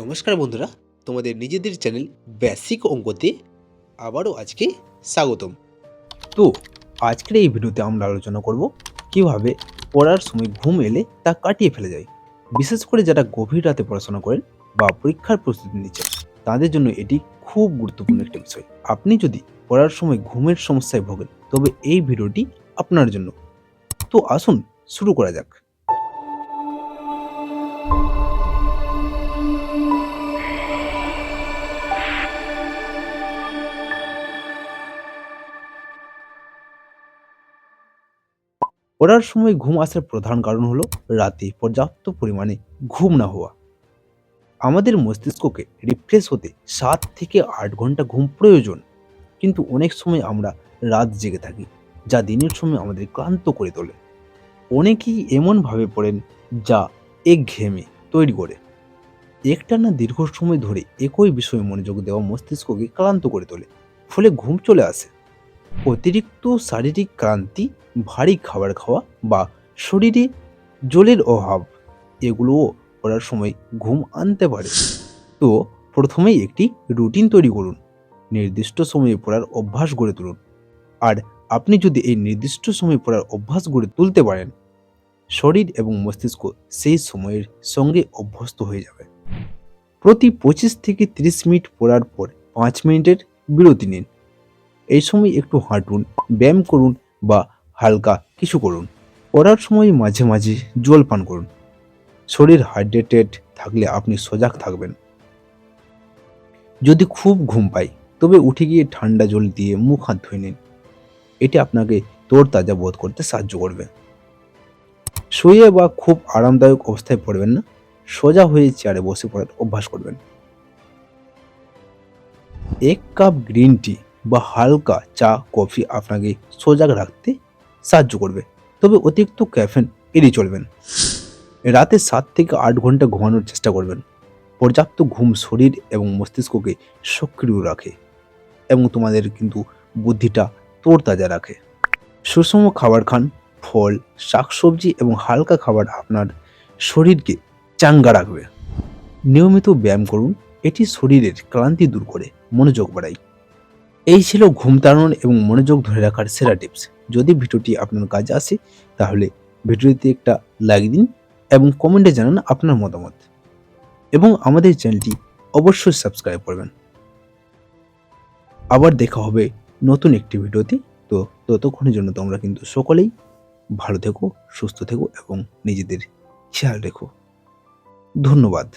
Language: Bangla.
নমস্কার বন্ধুরা, তোমাদের নিজেদের চ্যানেল বেসিক অঙ্কতে আবারও আজকে স্বাগতম। তো, আজকের এই ভিডিওতে আমরা আলোচনা করব কীভাবে পড়ার সময় ঘুম এলে তা কাটিয়ে ফেলা যায়। বিশেষ করে যারা গভীর রাতে পড়াশোনা করেন বা পরীক্ষার প্রস্তুতি নিচ্ছেন, তাদের জন্য এটি খুব গুরুত্বপূর্ণ একটা বিষয়। আপনি যদি পড়ার সময় ঘুমের সমস্যায় ভোগেন, তবে এই ভিডিওটি আপনার জন্য। তো আসুন শুরু করা যাক। পড়ার সময় ঘুম আসার প্রধান কারণ হলো রাতে পর্যাপ্ত পরিমাণে ঘুম না হওয়া। আমাদের মস্তিষ্ককে রিফ্রেশ হতে সাত থেকে আট ঘণ্টা ঘুম প্রয়োজন। কিন্তু অনেক সময় আমরা রাত জেগে থাকি, যা দিনের সময় আমাদের ক্লান্ত করে তোলে। অনেকেই এমনভাবে পড়েন যা একঘেয়েমি তৈরি করে। একটানা দীর্ঘ সময় ধরে একই বিষয়ে মনোযোগ দেওয়া মস্তিষ্ককে ক্লান্ত করে তোলে, ফলে ঘুম চলে আসে। অতিরিক্ত শারীরিক ক্লান্তি ভারী খাবার খাওয়া বা শরীরে জলের অভাব, এগুলোও পড়ার সময় ঘুম আনতে পারে। তো প্রথমেই একটি রুটিন তৈরি করুন, নির্দিষ্ট সময়ে পড়ার অভ্যাস গড়ে তুলুন। আর আপনি যদি এই নির্দিষ্ট সময়ে পড়ার অভ্যাস গড়ে তুলতে পারেন, শরীর এবং মস্তিষ্ক সেই সময়ের সঙ্গে অভ্যস্ত হয়ে যাবে। প্রতি পঁচিশ থেকে তিরিশ মিনিট পড়ার পর পাঁচ মিনিটের বিরতি নিন। এই সময় একটু হাঁটুন, ব্যায়াম করুন বা হালকা কিছু করুন। পড়ার সময় মাঝে মাঝে জল পান করুন। শরীর হাইড্রেটেড থাকলে আপনি সজাগ থাকবেন। যদি খুব ঘুম পায় তবে উঠে গিয়ে ঠান্ডা জল দিয়ে মুখ হাত ধুয়ে নিন। এটি আপনাকে তোরতাজা বোধ করতে সাহায্য করবে। শুয়ে বা খুব আরামদায়ক অবস্থায় পড়বেন না। সোজা হয়ে চেয়ারে বসে পড়ার অভ্যাস করবেন। এক কাপ গ্রিন টি বা হালকা চা কফি আপনাকে সজাগ রাখতে সাহায্য করবে। তবে অতিরিক্ত ক্যাফেন এড়িয়ে চলবেন। রাতে সাত থেকে আট ঘণ্টা ঘুমানোর চেষ্টা করবেন। পর্যাপ্ত ঘুম শরীর এবং মস্তিষ্ককে সক্রিয় রাখে এবং তোমাদের কিন্তু বুদ্ধিটা তোড়তাজা রাখে। সুষম খাবার খান, ফল, শাকসবজি এবং হালকা খাবার আপনার শরীরকে চাঙ্গা রাখবে। নিয়মিত ব্যায়াম করুন, এটি শরীরের ক্লান্তি দূর করে, মনোযোগ বাড়ায়। এই ছিল ঘুম তাড়ানোর এবং মনোযোগ ধরে রাখার সেরা টিপস। যদি ভিডিওটি আপনার কাজে আসে, তাহলে ভিডিওতে একটা লাইক দিন এবং কমেন্টে জানান আপনার মতামত। এবং আমাদের চ্যানেলটি অবশ্যই সাবস্ক্রাইব করবেন। আবার দেখা হবে নতুন একটি ভিডিওতে। তো ততক্ষণের জন্য তোমরা কিন্তু সকলেই ভালো থেকো, সুস্থ থেকো এবং নিজেদের খেয়াল রেখো। ধন্যবাদ।